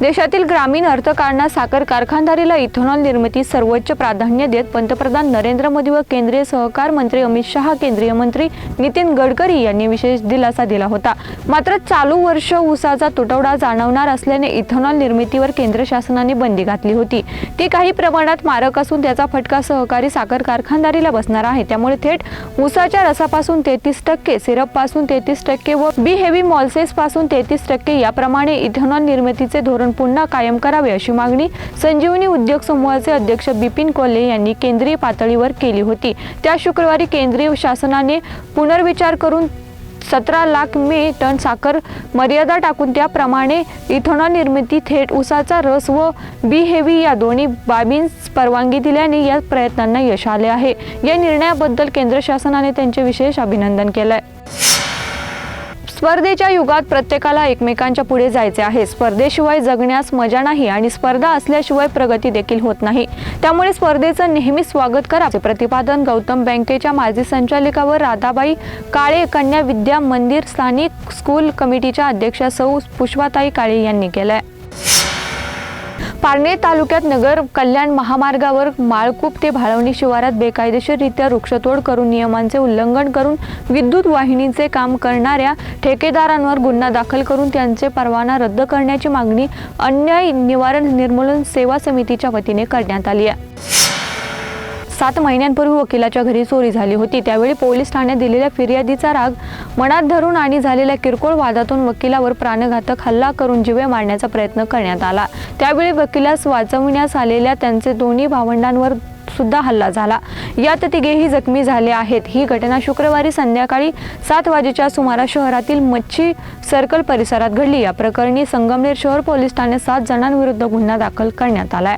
देशातील ग्रामीण अर्थकारणात साखर कारखानदारीला इथेनॉल निर्मिती सर्वोच्च प्राधान्य देत पंतप्रधान नरेंद्र मोदी व केंद्रीय सहकार मंत्री अमित शहा केंद्रीय मंत्री नितीन गडकरी यांनी विशेष दिलासा दिला होता. मात्र चालू वर्ष ऊसाचा तुटवडा जाणवणार असल्याने इथेनॉल निर्मितीवर केंद्र शासनाने बंदी घातली होती. ती काही प्रमाणात मारक असून त्याचा फटका सहकारी साखर कारखानदारीला बसणार आहे. त्यामुळे थेट ऊसाच्या रसापासून तेहतीस टक्के सिरपपासून तेहतीस टक्के व बी हेवी मॉल्सेस पासून तेहतीस टक्के याप्रमाणे इथेनॉल निर्मितीचे धोरण पुन्हा कायम करावे अशी मागणी संजीवनी उद्योग समूहाचे अध्यक्ष बिपिन कोल्हे यांनी केंद्रीय पातळीवर केली होती. त्या शुक्रवारी केंद्रीय शासनाने पुनर्विचार करून सतरा लाख मे टन साखर मर्यादा टाकून त्याप्रमाणे इथेनॉल निर्मिती थेट उसाचा रस व बी हेवी या दोन्ही बाबींस परवानगी दिल्याने या प्रयत्नांना यश आले आहे. या निर्णयाबद्दल केंद्र शासनाने त्यांचे विशेष अभिनंदन केलं आहे स्पर्धेच्या युगात प्रत्येकाला एकमेकांच्या पुढे जायचे आहे. स्पर्धेशिवाय जगण्यास मजा नाही आणि स्पर्धा असल्याशिवाय प्रगती देखील होत नाही. त्यामुळे स्पर्धेचं नेहमी स्वागत करा. प्रतिपादन गौतम बँकेच्या माजी संचालिका व राधाबाई काळे कन्या विद्या मंदिर स्थानिक स्कूल कमिटीच्या अध्यक्षा सौ पुष्पाताई काळे यांनी केलंय. पारनेर तालुक्यात नगर कल्याण महामार्गावर माळकूप ते भाळवणी शिवारात बेकायदेशीररित्या वृक्षतोड करून नियमांचे उल्लंघन करून विद्युत वाहिनीचे काम करणाऱ्या ठेकेदारांवर गुन्हा दाखल करून त्यांचे परवाना रद्द करण्याची मागणी अन्याय निवारण निर्मूलन सेवा समितीच्या वतीने करण्यात आली आहे. सात महिन्यांपूर्वी वकिलाच्या घरी चोरी झाली होती. त्यावेळी पोलीस ठाण्यात दिलेल्या फिर्यादीचा राग मनात धरून आणि झालेल्या किरकोळ वादातून वकिलावर प्राणघातक हल्ला करून जीवे मारण्याचा प्रयत्न करण्यात आला. त्यावेळी वकिलास वाचविण्यास आलेल्या त्यांचे दोन्ही भावंडांवर सुद्धा हल्ला झाला. यात तिघेही जखमी झाले आहेत. ही घटना शुक्रवारी संध्याकाळी सात वाजेच्या सुमारास शहरातील मच्छी सर्कल परिसरात घडली. या प्रकरणी संगमनेर शहर पोलीस ठाण्यात सात जणांविरुद्ध गुन्हा दाखल करण्यात आलाय.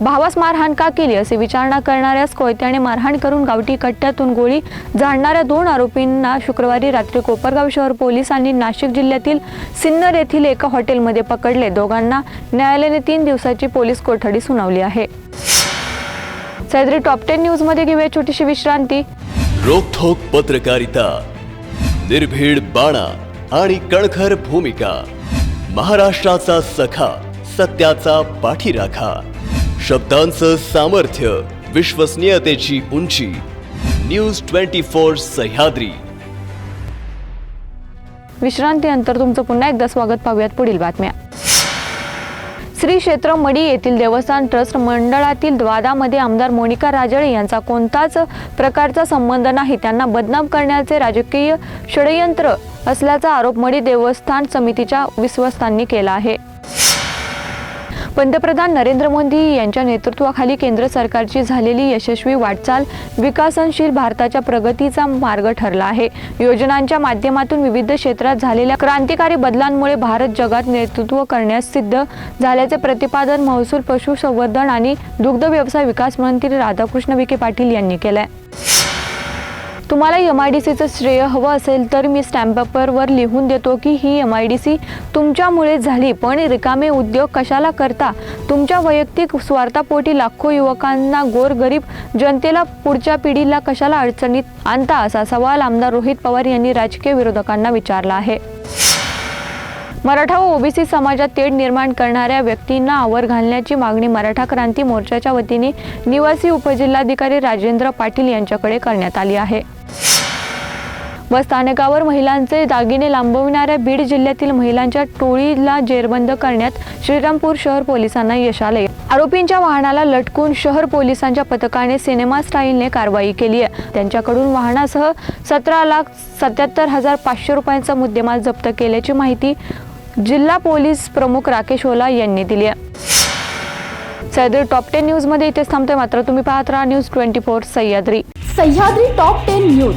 भावास मारहाण का केली असे विचारणा करणाऱ्यास कोयत्याने मारहाण करून गावठी कट्ट्यातून गोळी झाडणाऱ्या दोन आरोपींना शुक्रवारी रात्री कोपरगाव शहर पोलिसांनी नाशिक जिल्ह्यातील सिन्नर येथील एका हॉटेलमध्ये पकडले. दोघांना न्यायालयाने तीन दिवसाची पोलीस कोठडी सुनावली आहे. सैद्री टॉप टेन न्यूजमध्ये घेऊया छोटीशी विश्रांती. रोखोक पत्रकारिता निर्भीड बाणा आणि कणखर भूमिका महाराष्ट्राचा सखा सत्याचा पाठीराखा. शब्दांचं सामर्थ्य विश्वसनीयतेची उंची. न्यूज ट्वेंटी फोर सह्याद्री विश्रांतीनंतर तुमचं पुन्हा एकदा स्वागत पाहूयात पुढील बातम्या. श्री क्षेत्र मडी येथील देवस्थान ट्रस्ट मंडळातील वादामध्ये आमदार मोनिका राजळे यांचा कोणताच प्रकारचा संबंध नाही. त्यांना बदनाम करण्याचे राजकीय षडयंत्र असल्याचा आरोप मडी देवस्थान समितीच्या विश्वस्तांनी केला आहे. पंतप्रधान नरेंद्र मोदी यांच्या नेतृत्वाखाली केंद्र सरकारची झालेली यशस्वी वाटचाल विकसनशील भारताच्या प्रगतीचा मार्ग ठरला आहे. योजनांच्या माध्यमातून विविध क्षेत्रात झालेल्या क्रांतिकारी बदलांमुळे भारत जगात नेतृत्व करण्यास सिद्ध झाल्याचे प्रतिपादन महसूल पशुसंवर्धन आणि दुग्ध व्यवसाय विकास मंत्री राधाकृष्ण विखे पाटील यांनी केलंय. तुम्हाला एम आय डी सीचं श्रेय हवं असेल तर मी स्टॅम्प पेपरवर लिहून देतो की ही एम आय डी सी तुमच्यामुळे झाली. पण रिकामे उद्योग कशाला करता? तुमच्या वैयक्तिक स्वार्थापोटी लाखो युवकांना गोरगरीब जनतेला पुढच्या पिढीला कशाला अडचणीत आणता? असा सवाल आमदार रोहित पवार यांनी राजकीय विरोधकांना विचारला आहे. मराठा व ओबीसी समाजात तेढ निर्माण करणाऱ्या व्यक्तींना आवर घालण्याची मागणी मराठा क्रांती मोर्चाच्या वतीने निवासी उपजिल्हाधिकारी राजेंद्र पाटील यांच्याकडे करण्यात आली आहे. व स्थानकावर महिलांचे दागिने लांबविणाऱ्या बीड जिल्ह्यातील महिलांच्या टोळीला जेरबंद करण्यात श्रीरामपूर शहर पोलिसांना यश आले. आरोपींच्या वाहनाला लटकून शहर पोलिसांच्या पथकाने सिनेमा स्टाईलने कारवाई केली आहे. त्यांच्याकडून वाहनासह सतरा लाख सत्याहत्तर हजार पाचशे रुपयांचा मुद्देमाल जप्त केल्याची माहिती जिल्हा पोलीस प्रमुख राकेश ओला यांनी दिली आहे. सह्याद्री टॉप टेन न्यूजमध्ये इथेच थांबते मात्र तुम्ही पाहत राहा news twenty four Sahyadri. Sahyadri top ten news.